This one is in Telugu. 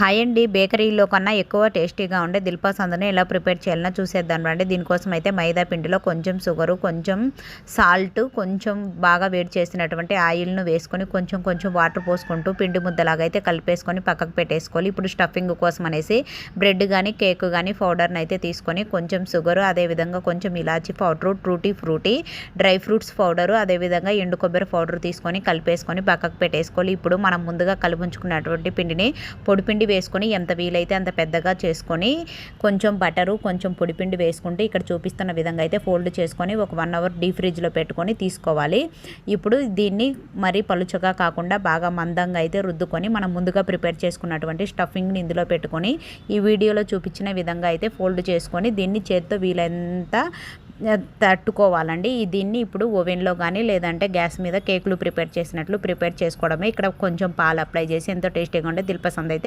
హాయ్ అండి బేకరీలో కన్నా ఎక్కువ టేస్టీగా ఉండే దిల్పా సందుని ఎలా ప్రిపేర్ చేయాలన్నా చూసేద్దాం అండి దీనికోసం అయితే మైదా పిండిలో కొంచెం షుగరు కొంచెం సాల్ట్ కొంచెం బాగా వేడి చేసినటువంటి ఆయిల్ను వేసుకొని కొంచెం కొంచెం వాటర్ పోసుకుంటూ పిండి ముద్దలాగా అయితే కలిపేసుకొని పక్కకు పెట్టేసుకోవాలి. ఇప్పుడు స్టఫింగ్ కోసం అనేసి బ్రెడ్ కానీ కేక్ కానీ పౌడర్ని అయితే తీసుకొని కొంచెం షుగరు అదేవిధంగా కొంచెం ఇలాచి పౌడరు ట్రూటీ ఫ్రూటీ డ్రై ఫ్రూట్స్ పౌడరు అదేవిధంగా ఎండు కొబ్బరి పౌడర్ తీసుకొని కలిపేసుకొని పక్కకు పెట్టేసుకోవాలి. ఇప్పుడు మనం ముందుగా కలిపుంచుకున్నటువంటి పిండిని పొడిపిండి వేసుకొని ఎంత వీలైతే అంత పెద్దగా చేసుకొని కొంచెం బటరు కొంచెం పొడిపిండి వేసుకుంటే ఇక్కడ చూపిస్తున్న విధంగా అయితే ఫోల్డ్ చేసుకొని ఒక వన్ అవర్ డీ ఫ్రిడ్జ్లో పెట్టుకొని తీసుకోవాలి. ఇప్పుడు దీన్ని మరీ పలుచగా కాకుండా బాగా మందంగా అయితే రుద్దుకొని మనం ముందుగా ప్రిపేర్ చేసుకున్నటువంటి స్టఫింగ్ని ఇందులో పెట్టుకొని ఈ వీడియోలో చూపించిన విధంగా అయితే ఫోల్డ్ చేసుకొని దీన్ని చేత్తో వీలంత తట్టుకోవాలండి. దీన్ని ఇప్పుడు ఓవెన్లో కానీ లేదంటే గ్యాస్ మీద కేకులు ప్రిపేర్ చేసినట్లు ప్రిపేర్ చేసుకోవడమే. ఇక్కడ కొంచెం పాలు అప్లై చేసి ఎంతో టేస్టీగా ఉండే దిల్పసంద్ అయితే